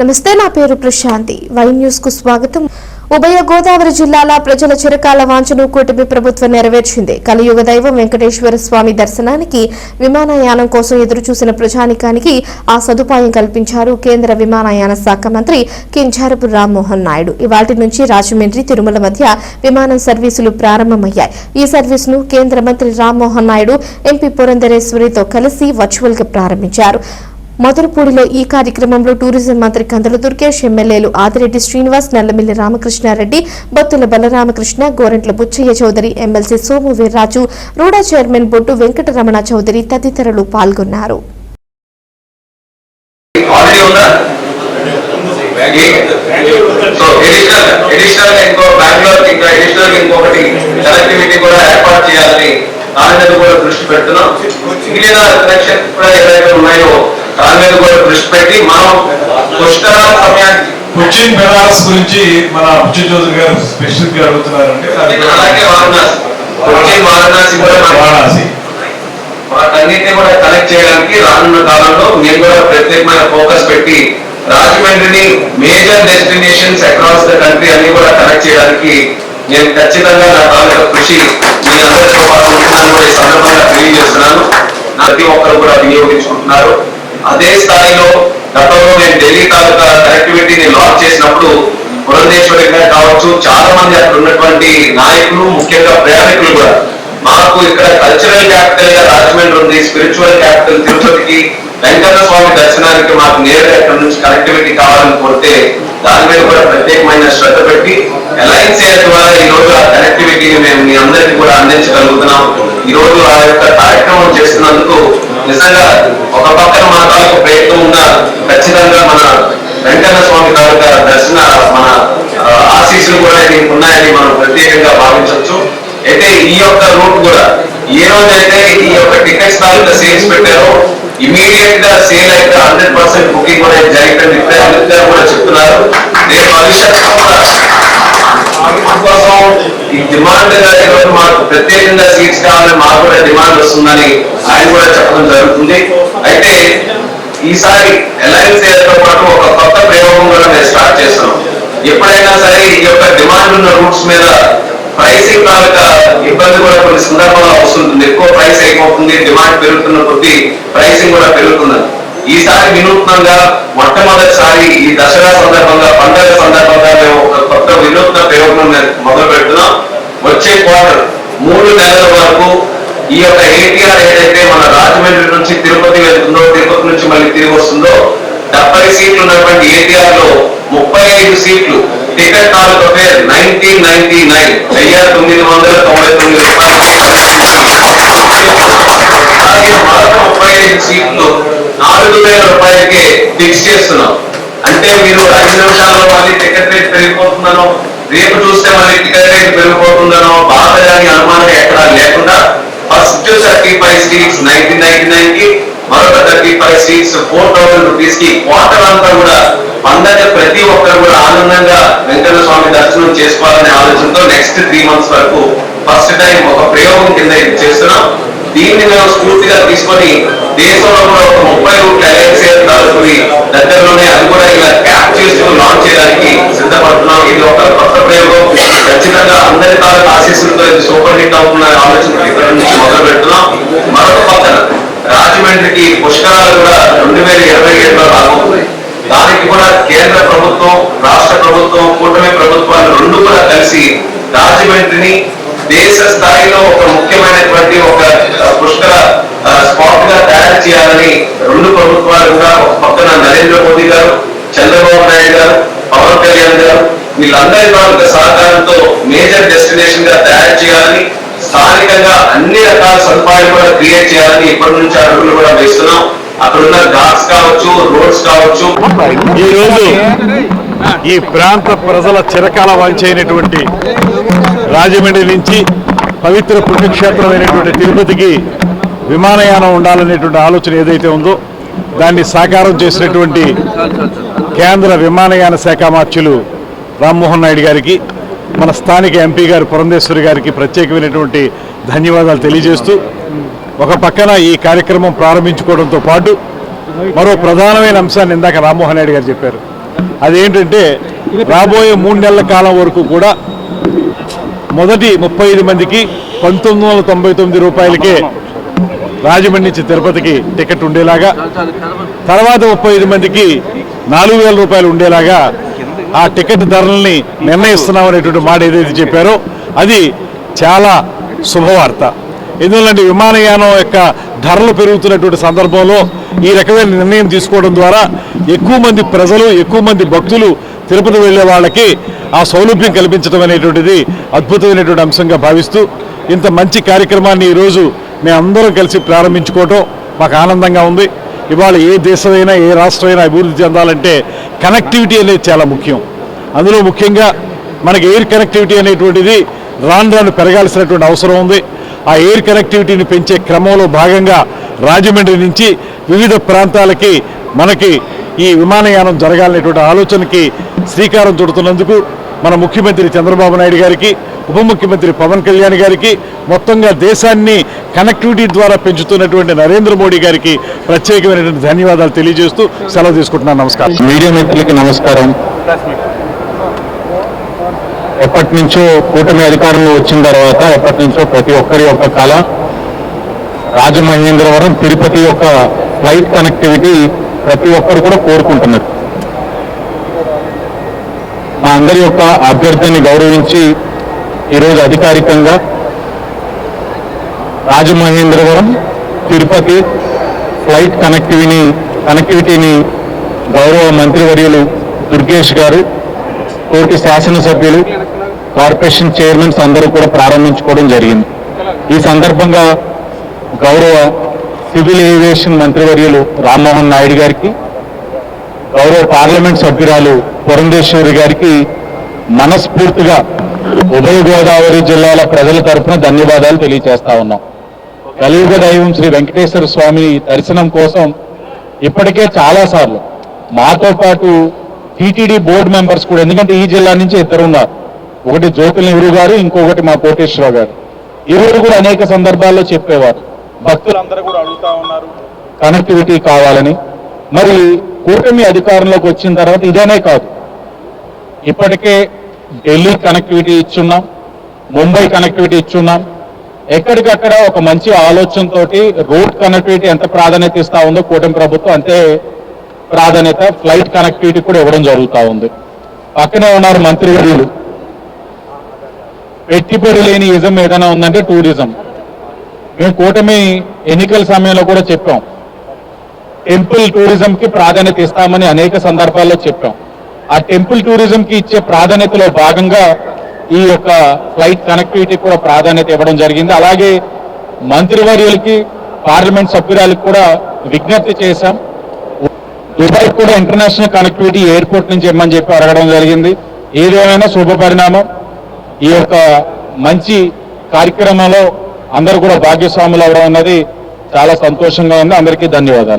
నమస్తే నా పేరు ప్రశాంతి. వై న్యూస్కు స్వాగతం. ఉభయ గోదావరి జిల్లాల ప్రజల చిరకాల వాంఛను కూటమి ప్రభుత్వం నెరవేర్చింది. కలియుగ దైవం వెంకటేశ్వర స్వామి దర్శనానికి విమానయానం కోసం ఎదురుచూసిన ప్రజానికానికి ఆ సదుపాయం కల్పించారు కేంద్ర విమానయాన శాఖ మంత్రి కింజారపు రామ్మోహన్ నాయుడు. ఇవాటి నుంచి రాజమండ్రి తిరుమల మధ్య విమానం సర్వీసులు ప్రారంభమయ్యాయి. ఈ సర్వీసును కేంద్ర మంత్రి రామ్మోహన్ నాయుడు ఎంపీ పురంధరేశ్వరితో కలిసి వర్చువల్గా ప్రారంభించారు. మధురపూడిలో ఈ కార్యక్రమంలో టూరిజం మంత్రి కందుల దుర్గేష్ ఎమ్మెల్యేలు Adireddy Srinivas Nallamilli Ramakrishna Reddy Battula Balaramakrishna Gorantla Butchaiah Chowdary MLC Somu Veerraju RUDA chairman Bottu Venkataramana Chowdary తదితరులు పాల్గొన్నారు. కూడా దృష్టి పెడుతున్నాం. మిగిలిన కనెక్షన్ కూడా ఏదైతే ఉన్నాయో దాని మీద కూడా దృష్టి పెట్టి మనం పుష్కరాల సమయానికి కొచ్చిన్ బెనారస్ గురించి మన బుచ్చి చౌదరి గారు స్పెసిఫిక్గా అడుగుతున్నారండి అలాగే వారణాసి. వారణాసి. కూడా వారణాసి. వాటన్నిటిని కూడా కనెక్ట్ చేయడానికి రానున్న కాలంలో మేము కూడా ప్రత్యేకమైన ఫోకస్ పెట్టి రాజమండ్రిని major destinations across the country అన్ని కూడా కనెక్ట్ చేయడానికి నేను ఖచ్చితంగా నా తాలూకా కృషి మీ అందరితో పాటు ఉంటున్నాను కూడా ఈ సందర్భంగా తెలియజేస్తున్నాను. ప్రతి ఒక్కరు కూడా వినియోగించుకుంటున్నారు. అదే స్థాయిలో గతంలో నేను ఢిల్లీ తాలూకా కనెక్టివిటీని లాంచ్ చేసినప్పుడు పురంధేశ్వరి గారు కావచ్చు చాలా మంది అక్కడ ఉన్నటువంటి నాయకులు ముఖ్యంగా ప్రయాణికులు కూడా. మాకు ఇక్కడ కల్చరల్ క్యాపిటల్గా రాజమండ్రి ఉంది స్పిరిచువల్ క్యాపిటల్ తిరుపతికి వెంకట స్వామి దర్శనానికి మాకు నేరుగా ఇక్కడ నుంచి కనెక్టివిటీ కావాలని కోరితే దాని మీద కూడా ప్రత్యేకమైన శ్రద్ధ పెట్టి అలయన్స్ ఏర్ ద్వారా ఈ రోజు ఆ కనెక్టివిటీని మేము మీ అందరికీ కూడా అందించగలుగుతున్నాం. ఈ రోజు ఆ యొక్క కార్యక్రమం చేస్తున్నందుకు నిజంగా ఒక పక్కన మన తాలూకు ప్రయత్నం ఉన్నా ఖచ్చితంగా మన వెంకన్న స్వామి తాలూకా దర్శన మన ఆశీస్సులు కూడా దీనికి ఉన్నాయని మనం ప్రత్యేకంగా భావించవచ్చు. అయితే ఈ యొక్క రూట్ కూడా ఏ రోజైతే ఈ యొక్క టికెట్స్ తాలూకా సేల్స్ పెట్టారో ఇమీడియట్గా సేల్ అయితే హండ్రెడ్ పర్సెంట్ బుకింగ్ కూడా జరిగిందని ఇప్పుడే అమిత్ గారు కూడా చెప్తున్నారు. రేపు భవిష్యత్తులో కోసం ఈ డిమాండ్ ఈరోజు మాకు ప్రత్యేకంగా సీట్స్ కావాలని మాకు కూడా డిమాండ్ వస్తుందని ఆయన కూడా చెప్పడం జరుగుతుంది. అయితే ఈసారి అలయన్స్ ఏదో పాటు ఒక కొత్త ప్రయోగం కూడా మేము స్టార్ట్ చేస్తున్నాం. ఎప్పుడైనా సరే ఈ యొక్క డిమాండ్ ఉన్న రూట్స్ మీద ప్రైసింగ్ తాలూకా ఇబ్బంది కూడా కొన్ని సందర్భాల్లో వస్తుంటుంది. ఎక్కువ ప్రైస్ అయిపోతుంది డిమాండ్ పెరుగుతున్న కొద్దీ కూడా పెరుగుతుంది ఈసారి వినూత్నంగా మొట్టమొదటిసారి ఈ దసరా సందర్భంగా పండుగ సందర్భంగా మేము ఒక కొత్త వినూత్న ప్రయోగం మొదలు పెడుతున్నాం. వచ్చే క్వార్టర్ మూడు నెలల వరకు ఈ యొక్క ఏటీఆర్ ఏదైతే మన రాజమండ్రి నుంచి తిరుపతి వెళ్తుందో తిరుపతి నుంచి మళ్ళీ తిరిగి వస్తుందో డెబ్బై సీట్లు ఉన్నటువంటి ఏటీఆర్లో ముప్పై ఐదు సీట్లు టికెట్ నాలుగు ఫేర్ నైన్టీన్ నైన్టీ నైన్ వెయ్యి తొమ్మిది వందల తొంభై తొమ్మిది రూపాయలు. అలాగే మరొక ముప్పై ఐదు సీట్లు వేల రూపాయలకే ఫిక్స్ చేస్తున్నాం. అంటే మీరు ఐదు నిమిషాల్లో మళ్ళీ టికెట్ రేట్ పెరిగిపోతుందనో రేపు చూస్తే మళ్ళీ టికెట్ రేట్ పెరిగిపోతుందనో బాధ కానీ అనుమానం ఎక్కడా లేకుండా first thirty five seats nineteen ninety నైన్కి మరొక thirty five seats four thousand రూపీస్కి క్వార్టర్ అంతా కూడా పండగ ప్రతి ఒక్కరు కూడా ఆనందంగా వెంకట స్వామి దర్శనం చేసుకోవాలనే ఆలోచనతో నెక్స్ట్ త్రీ మంత్స్ వరకు ఫస్ట్ టైం ఒక ప్రయోగం కింద చేస్తున్నాం. దీన్ని మేము స్ఫూర్తిగా తీసుకొని దేశంలో కూడా ఒక ముప్పై రూపాయలు అలయన్స్ తాలూకుని దగ్గరలోనే అది కూడా ఇలా క్యాప్ చేస్తూ లాంచ్ చేయడానికి సిద్ధపడుతున్నాం. ఇది ఒక కొత్త ప్రయోగం. ఖచ్చితంగా అందరి తాలూకు ఆశీస్సులతో ఇది సూపర్ హిట్ అవుతున్న ఆలోచన ఇక్కడ నుంచి మొదలు పెడుతున్నాం. మరొక పక్కన రాజమండ్రికి పుష్కరాలు కూడా రెండు వేల ఇరవై ఏడులో రాబోతుంది దానికి కూడా కేంద్ర ప్రభుత్వం రాష్ట్ర ప్రభుత్వం కూటమి ప్రభుత్వాలు రెండు కూడా కలిసి రాజమండ్రిని దేశ స్థాయిలో ఒక ముఖ్యమైనటువంటి ఒక పుష్కర స్పాట్గా తయారు చేయాలని రెండు ప్రభుత్వాలు కూడా ఒక పక్కన నరేంద్ర మోదీ గారు చంద్రబాబు నాయుడు గారు పవన్ కళ్యాణ్ గారు వీళ్ళందరి వాళ్ళ సహకారంతో మేజర్ డెస్టినేషన్గా తయారు చేయాలని స్థానికంగా అన్ని రకాల సదుపాయాలు కూడా క్రియేట్ చేయాలని ఇప్పటి నుంచి అడుగులు కూడా వేస్తున్నాం. అక్కడున్న ఘాట్స్ కావచ్చు రోడ్స్ కావచ్చు. ఈ రోజు ఈ ప్రాంత ప్రజల చిరకాల వాంఛైనటువంటి రాజమండ్రి నుంచి పవిత్ర పుణ్యక్షేత్రమైనటువంటి తిరుపతికి విమానయానం ఉండాలనేటువంటి ఆలోచన ఏదైతే ఉందో దాన్ని సాకారం చేసినటువంటి కేంద్ర విమానయాన శాఖ మార్చులు రామ్మోహన్ నాయుడు గారికి మన స్థానిక ఎంపీ గారు పురంధేశ్వరి గారికి ప్రత్యేకమైనటువంటి ధన్యవాదాలు తెలియజేస్తూ ఒక పక్కన ఈ కార్యక్రమం ప్రారంభించుకోవడంతో పాటు మరో ప్రధానమైన అంశాన్ని ఇందాక రామ్మోహన్ నాయుడు గారు చెప్పారు. అదేంటంటే రాబోయే మూడు నెలల కాలం వరకు కూడా మొదటి ముప్పై ఐదు మందికి పంతొమ్మిది వందల తొంభై తొమ్మిది రూపాయలకే రాజమండ్రి నుంచి తిరుపతికి టికెట్ ఉండేలాగా తర్వాత ముప్పై ఐదు మందికి నాలుగు వేల రూపాయలు ఉండేలాగా ఆ టికెట్ ధరల్ని నిర్ణయిస్తున్నాం అనేటువంటి మాట ఏదైతే చెప్పారో అది చాలా శుభవార్త. ఎందుకంటే విమానయానం యొక్క ధరలు పెరుగుతున్నటువంటి సందర్భంలో ఈ రకమైన నిర్ణయం తీసుకోవడం ద్వారా ఎక్కువ మంది ప్రజలు ఎక్కువ మంది భక్తులు తిరుపతి వెళ్ళే వాళ్ళకి ఆ సౌలభ్యం కల్పించడం అనేటువంటిది అద్భుతమైనటువంటి అంశంగా భావిస్తూ ఇంత మంచి కార్యక్రమాన్ని ఈరోజు మేమందరం కలిసి ప్రారంభించుకోవటం మాకు ఆనందంగా ఉంది. ఇవాళ ఏ దేశమైనా ఏ రాష్ట్రమైనా అభివృద్ధి చెందాలంటే కనెక్టివిటీ అనేది చాలా ముఖ్యం. అందులో ముఖ్యంగా మనకి ఎయిర్ కనెక్టివిటీ అనేటువంటిది రాను రాను పెరగాల్సినటువంటి అవసరం ఉంది. ఆ ఎయిర్ కనెక్టివిటీని పెంచే క్రమంలో భాగంగా రాజమండ్రి నుంచి వివిధ ప్రాంతాలకి మనకి ఈ విమానయానం జరగాలనేటువంటి ఆలోచనకి శ్రీకారం చుడుతున్నందుకు మన ముఖ్యమంత్రి చంద్రబాబు నాయుడు గారికి ఉప ముఖ్యమంత్రి పవన్ కళ్యాణ్ గారికి మొత్తంగా దేశాన్ని కనెక్టివిటీ ద్వారా పెంచుతున్నటువంటి నరేంద్ర మోడీ గారికి ప్రత్యేకమైనటువంటి ధన్యవాదాలు తెలియజేస్తూ సెలవు తీసుకుంటున్నాను. నమస్కారం. మీడియా మిత్రులకి నమస్కారం. ఎప్పటి నుంచో కూటమి అధికారంలో వచ్చిన తర్వాత ఎప్పటి నుంచో ప్రతి ఒక్కరి యొక్క కళ రాజమహేంద్రవరం తిరుపతి యొక్క ఫ్లైట్ కనెక్టివిటీ ప్రతి ఒక్కరు కూడా కోరుకుంటున్నారు. మా అందరి యొక్క అభ్యర్థిని గౌరవించి ఈరోజు అధికారికంగా రాజమహేంద్రవరం తిరుపతి ఫ్లైట్ కనెక్టివిటీని కనెక్టివిటీని గౌరవ మంత్రివర్యులు దుర్గేష్ గారు తోటి శాసనసభ్యులు కార్పొరేషన్ చైర్మన్స్ అందరూ కూడా ప్రారంభించుకోవడం జరిగింది. ఈ సందర్భంగా గౌరవ సివిల్ ఏవియేషన్ మంత్రివర్యులు రామ్మోహన్ నాయుడు గారికి గౌరవ పార్లమెంట్ సభ్యురాలు పురంధేశ్వరి గారికి మనస్ఫూర్తిగా ఉభయ గోదావరి జిల్లాల ప్రజల తరపున ధన్యవాదాలు తెలియజేస్తా ఉన్నాం. కలియుగ దైవం శ్రీ వెంకటేశ్వర స్వామి దర్శనం కోసం ఇప్పటికే చాలాసార్లు మాతో పాటు టీటీడీ బోర్డు మెంబర్స్ కూడా ఎందుకంటే ఈ జిల్లా నుంచి ఇద్దరు ఉన్నారు. ఒకటి జ్యోతుల నెహ్రూ గారు ఇంకొకటి మా కోటేశ్వరరావు గారు. ఇరువురు కూడా అనేక సందర్భాల్లో చెప్పేవారు. భక్తులందరూ కూడా అడుగుతా ఉన్నారు కనెక్టివిటీ కావాలని. మరి కూటమి అధికారంలోకి వచ్చిన తర్వాత ఇదేనే కాదు. ఇప్పటికే ఢిల్లీ కనెక్టివిటీ ఇచ్చున్నాం ముంబై కనెక్టివిటీ ఇచ్చున్నాం. ఎక్కడికక్కడ ఒక మంచి ఆలోచనతోటి రోడ్ కనెక్టివిటీ ఎంత ప్రాధాన్యత ఇస్తా ఉందో కూటమి ప్రభుత్వం అంతే ప్రాధాన్యత ఫ్లైట్ కనెక్టివిటీ కూడా ఇవ్వడం జరుగుతూ ఉంది. పక్కనే ఉన్నారు మంత్రివర్యులు పెట్టుబడి లేని ఇజం ఏదైనా ఉందంటే టూరిజం. మేము కూటమి ఎన్నికల సమయంలో కూడా చెప్పాం. టెంపుల్ టూరిజంకి ప్రాధాన్యత ఇస్తామని అనేక సందర్భాల్లో చెప్పాం. ఆ టెంపుల్ టూరిజంకి ఇచ్చే ప్రాధాన్యతలో భాగంగా ఈ యొక్క ఫ్లైట్ కనెక్టివిటీ కూడా ప్రాధాన్యత ఇవ్వడం జరిగింది. అలాగే మంత్రివర్యులకి పార్లమెంట్ సభ్యురాలకు కూడా విజ్ఞప్తి చేశాం. దుబాయ్ కూడా ఇంటర్నేషనల్ కనెక్టివిటీ ఎయిర్పోర్ట్ నుంచి ఇవ్వమని చెప్పి అడగడం జరిగింది. ఏదేమైనా శుభ పరిణామం. ఈ యొక్క మంచి కార్యక్రమంలో అందరూ కూడా భాగ్యస్వాములు అవడం అన్నది చాలా సంతోషంగా ఉంది. అందరికీ ధన్యవాదాలు.